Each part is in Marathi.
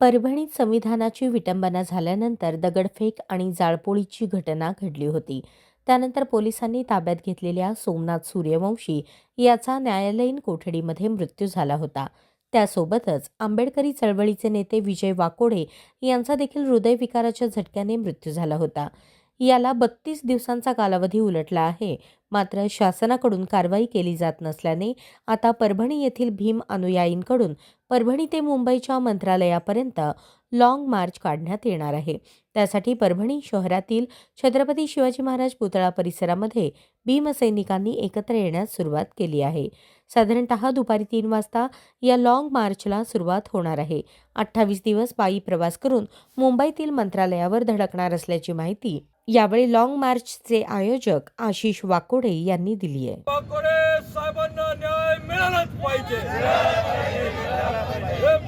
परभणीत संविधानाची विटंबना झाल्यानंतर दगडफेक आणि जाळपोळीची घटना घडली होती. त्यानंतर पोलिसांनी ताब्यात घेतलेल्या सोमनाथ सूर्यवंशी याचा न्यायालयीन कोठडीमध्ये मृत्यू झाला होता. त्यासोबतच आंबेडकरी चळवळीचे नेते विजय वाकोडे यांचा देखील हृदयविकाराच्या झटक्याने मृत्यू झाला होता. याला बत्तीस दिवसांचा कालावधी उलटला आहे. मात्र शासनाकडून कारवाई केली जात नसल्याने आता परभणी येथील भीम अनुयायींकडून परभणी ते मुंबईच्या मंत्रालयापर्यंत लाँग मार्च काढण्यात येणार आहे. त्यासाठी परभणी शहरातील छत्रपती शिवाजी महाराज पुतळा परिसरामध्ये भीमसैनिकांनी एकत्र येण्यास सुरुवात केली आहे. साधारणतः दुपारी तीन वाजता या लाँग मार्चला सुरुवात होणार आहे. अठ्ठावीस दिवस पायी प्रवास करून मुंबईतील मंत्रालयावर धडकणार असल्याची माहिती यावेळी लाँग मार्चचे आयोजक आशिष वाकोडे यांनी दिली आहे. न्याय मिळालाच पाहिजे.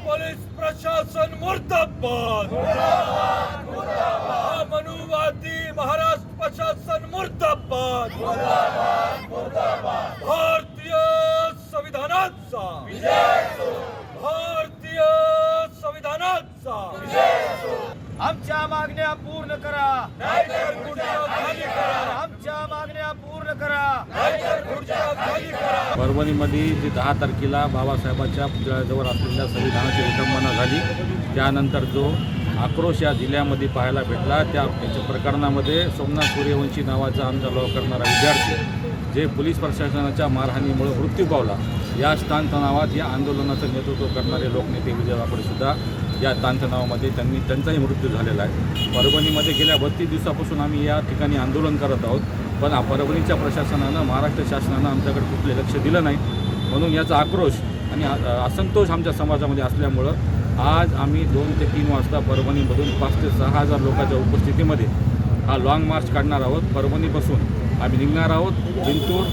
पोलीस प्रशासन मुर्दाबाद हा मनुवादी महाराष्ट्र प्रशासन मुर्दाबाद भारतीय संविधानाचा. भारतीय संविधानाचा. आमच्या मागण्या पूर्ण करा. नाहीतर खुर्च्या खाली करा. आमच्या मागण्या पूर्ण करा. नाहीतर खुर्च्या खाली करा. परभणीमध्ये जी दहा तारखेला बाबासाहेबांच्या पुतळ्याजवळ असलेल्या संविधानाची विटंबना झाली. त्यानंतर जो आक्रोश या जिल्ह्यामध्ये पाहायला भेटला. त्या प्रकरणामध्ये सोमनाथ सूर्यवंशी नावाचा आमचा लॉ करणारा विद्यार्थी जे पोलीस प्रशासनाच्या मारहाणीमुळे मृत्यू पावला. या ताणतणावात या आंदोलनाचं नेतृत्व करणारे लोकनेते विजय वाकडेसुद्धा या ताणतणावामध्ये त्यांनी त्यांचाही मृत्यू झालेला आहे. परभणीमध्ये गेल्या बत्तीस दिवसापासून आम्ही या ठिकाणी आंदोलन करत आहोत. पण परभणीच्या प्रशासनानं महाराष्ट्र शासनानं आमच्याकडे कुठले लक्ष दिलं नाही. म्हणून याचा आक्रोश आणि असंतोष आमच्या समाजामध्ये असल्यामुळं आज आम्ही दोन ते तीन वाजता परभणीमधून पाच ते सहा हजार लोकांच्या उपस्थितीमध्ये हा लाँग मार्च काढणार आहोत. परभणीपासून आम्ही निघणार आहोत जिंतूर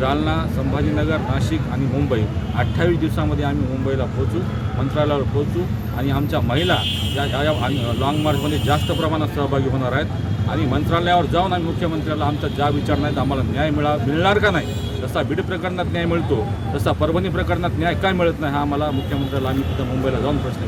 जालना संभाजीनगर नाशिक आणि मुंबई. अठ्ठावीस दिवसामध्ये आम्ही मुंबईला पोहोचू मंत्रालयावर पोहोचू आणि आमच्या महिला या या लाँग मार्चमध्ये जास्त प्रमाणात सहभागी होणार आहेत. आणि मंत्रालयावर जाऊन आम्ही मुख्यमंत्र्याला आमचा ज्या विचार नाही तर आम्हाला न्याय मिळा मिळणार का नाही? जसा बीड प्रकरणात न्याय मिळतो तसा परभणी प्रकरणात न्याय काय मिळत नाही हा आम्हाला मुख्यमंत्र्याला आम्ही तिथं मुंबईला जाऊन प्रश्न